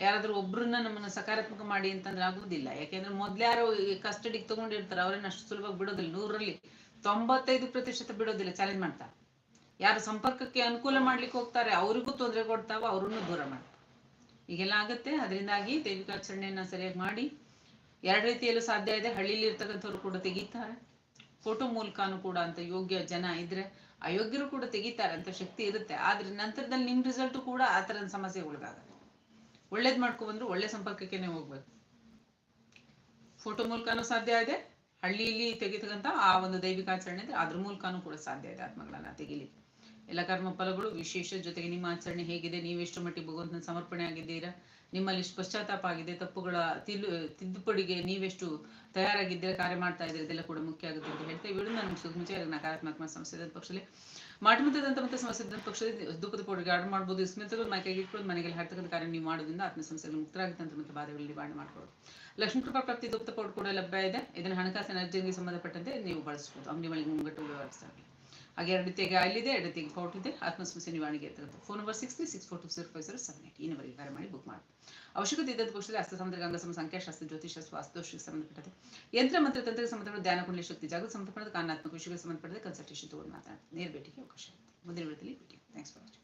ಯಾರಾದ್ರೂ ಒಬ್ರನ್ನ ನಮ್ಮನ್ನ ಸಕಾರಾತ್ಮಕ ಮಾಡಿ ಅಂತಂದ್ರೆ ಆಗುದಿಲ್ಲ ಯಾಕೆಂದ್ರೆ ಮೊದ್ಲು ಯಾರು ಕಸ್ಟಡಿಗೆ ತಗೊಂಡಿರ್ತಾರೆ, ಅವ್ರನ್ನ ಅಷ್ಟು ಸುಲಭವಾಗಿ ಬಿಡೋದಿಲ್ಲ ನೂರಲ್ಲಿ. ತೊಂಬತ್ತೈದು ಪ್ರತಿಶತ ಬಿಡೋದಿಲ್ಲ ಚಾಲೆಂಜ್ ಮಾಡ್ತಾ. ಯಾರು ಸಂಪರ್ಕಕ್ಕೆ ಅನುಕೂಲ ಮಾಡ್ಲಿಕ್ಕೆ ಹೋಗ್ತಾರೆ, ಅವರಿಗೂ ತೊಂದರೆ ಕೊಡ್ತಾವ ಅವ್ರನ್ನು ದೂರ ಮಾಡ್ತಾರೆ ಈಗೆಲ್ಲ ಆಗುತ್ತೆ, ಅದರಿಂದಾಗಿ ದೈವಿಕಾಚರಣೆಯನ್ನ ಸರಿಯಾಗಿ ಮಾಡಿ. ಎರಡು ರೀತಿಯಲ್ಲೂ ಸಾಧ್ಯ ಇದೆ, ಹಳ್ಳಿಲಿ ಇರ್ತಕ್ಕಂಥವ್ರು ಕೂಡ ತೆಗಿತಾರೆ. ಫೋಟೋ ಮೂಲಕನೂ ಕೂಡ ಅಂತ ಯೋಗ್ಯ ಜನ ಇದ್ರೆ ಅಯೋಗ್ಯರು ಕೂಡ ತೆಗಿತಾರೆ ಅಂತ ಶಕ್ತಿ ಇರುತ್ತೆ. ಆದ್ರೆ ನಂತರದಲ್ಲಿ ನಿಮ್ ರಿಸಲ್ಟ್ ಕೂಡ ಆ ತರದ ಸಮಸ್ಯೆ ಒಳಗಾಗತ್ತೆ ಒಳ್ಳೇದ್ ಮಾಡ್ಕೊ ಬಂದ್ರು ಒಳ್ಳೆ ಸಂಪರ್ಕಕ್ಕೆನೆ ಹೋಗ್ಬೇಕು. ಫೋಟೋ ಮೂಲಕನೂ ಸಾಧ್ಯ ಇದೆ ಹಳ್ಳಿಯಲ್ಲಿ ತೆಗೆತಕ್ಕಂಥ ಆ ಒಂದು ದೈವಿಕಾಚರಣೆ ಅಂದ್ರೆ ಅದ್ರ ಮೂಲಕನೂ ಕೂಡ ಸಾಧ್ಯ ಇದೆ ಆತ್ಮಗಳನ್ನ ತೆಗಿಲಿಕ್ಕೆ. ಎಲ್ಲ ಕರ್ಮ ಫಲಗಳು ವಿಶೇಷ ಜೊತೆಗೆ ನಿಮ್ಮ ಆಚರಣೆ ಹೇಗಿದೆ ನೀವೆಷ್ಟು ಮಟ್ಟಿಗೆ ಭಗವಂತನ ಸಮರ್ಪಣೆ ಆಗಿದ್ದೀರಾ, ನಿಮ್ಮಲ್ಲಿ ಪಶ್ಚಾತ್ತಾಪ ಆಗಿದೆ, ತಪ್ಪುಗಳ ತಿಲ್ಲು ತಿದ್ದುಪಡಿಗೆ ನೀವೆಷ್ಟು ತಯಾರಾಗಿದ್ದೀರಾ, ಕಾರ್ಯ ಮಾಡ್ತಾ ಇದ್ದೀರಾ, ಇದೆಲ್ಲ ಕೂಡ ಮುಖ್ಯ ಆಗುತ್ತೆ ಅಂತ ಹೇಳ್ತಾ ಇವಳು ನಾನು ಮುಗಿಸೋದು ಮುಂಚೆ ನಕಾರಾತ್ಮಕ ಸಂಸ್ಥೆ ಪಕ್ಷದಲ್ಲಿ ಮಾಟಮತದಂತ ಮತ್ತೆ ಸಮಸ್ಯೆ ಇದ್ದ ಪಕ್ಷದಲ್ಲಿ ದುಃಖದ ಪೌಡರ್ಗೆ ಆರ್ಡರ್ ಮಾಡ್ಬೋದು ಸ್ಮಿತಗಳು ಮೈಕೈಗೆ ಇಟ್ಕೊಂಡು ಮನೆಗೆ ಹಾಕ್ತಕ್ಕಂಥ ಕಾರ್ಯ ನೀವು ಮಾಡೋದ್ರಿಂದ ಆತ್ಮ ಸಮಸ್ಯೆಗಳು ಮುಕ್ತರಾಗುತ್ತೆ ಮತ್ತೆ ಬಾಧೆಗಳು ನಿವಾರಣೆ ಮಾಡ್ಕೊಳ್ಳೋದು ಲಕ್ಷ್ಮೀ ಕೃಪಾ ಪ್ರಾಪ್ತಿ ದುಪ್ತ ಪೌಡರ್ ಕೂಡ ಲಭ್ಯ ಇದೆ. ಇದನ್ನು ಹಣಕಾಸಿನ ಅರ್ಜಿಗೆ ಸಂಬಂಧಪಟ್ಟಂತೆ ನೀವು ಬಳಸಬಹುದು ಅಂಗಡಿ ಮಳಿಗೆ ಮುಂಗಟ್ಟು ವ್ಯವಹರಿಸ್ತಾರೆ ಹಾಗೆ ಎರಡು ರೀತಿಯಾಗಿ ಅಲ್ಲಿದೆ ಎರಡು ತೆಗೆ ಪೌಟ್ ಇದೆ. ಆತ್ಮಸಮಸ್ಯೆ ನಿವಾರಣೆಗೆ ಇರ್ತಕ್ಕಂಥ phone number six three six four two zero five zero seven eight ಈ ನಂಬರ್ಗೆ ಕರೆ ಮಾಡಿ ಬುಕ್ ಮಾಡಿ. ಅವಶ್ಯಕತೆ ಇದ್ದ ಪಕ್ಷದಲ್ಲಿ ಹಸ್ತ ಸಾಮುದ್ರಿಕ ಅಂಗಸಮ ಸಂಖ್ಯಾಶಾಸ್ತ್ರ ಜ್ಯೋತಿಷಾಸ್ತ್ರ ವಾಸ್ತುಶಕ್ಕೆ ಸಂಬಂಧಪಟ್ಟದೆ ಯಂತ್ರ ಮಂತ್ರ ತಂತ್ರಕ್ಕೆ ಸಂಬಂಧಪಟ್ಟ ಧ್ಯಾನ, ಕುಂಡಲಿ, ಶಕ್ತಿ, ಜಾಗೃತಿ ಸಂಬಂಧಪಟ್ಟದ ಕಾನಾತ್ಮಕ ವಿಷಯಗಳಿಗೆ ಸಂಬಂಧಪಟ್ಟಂತೆ ಕನ್ಸಲ್ಟೇಷನ್ ತಗೊಂಡು ಮಾತಾಡ್ತೀನಿ ನೇರ ಭೇಟಿಗೆ ಅವಕಾಶ ಮುಂದಿನ ವಿಡಿಯೋದಲ್ಲಿ ಭೇಟಿ ಥ್ಯಾಂಕ್ಸ್ ಫಾರ್ ವಾಚಿಂಗ್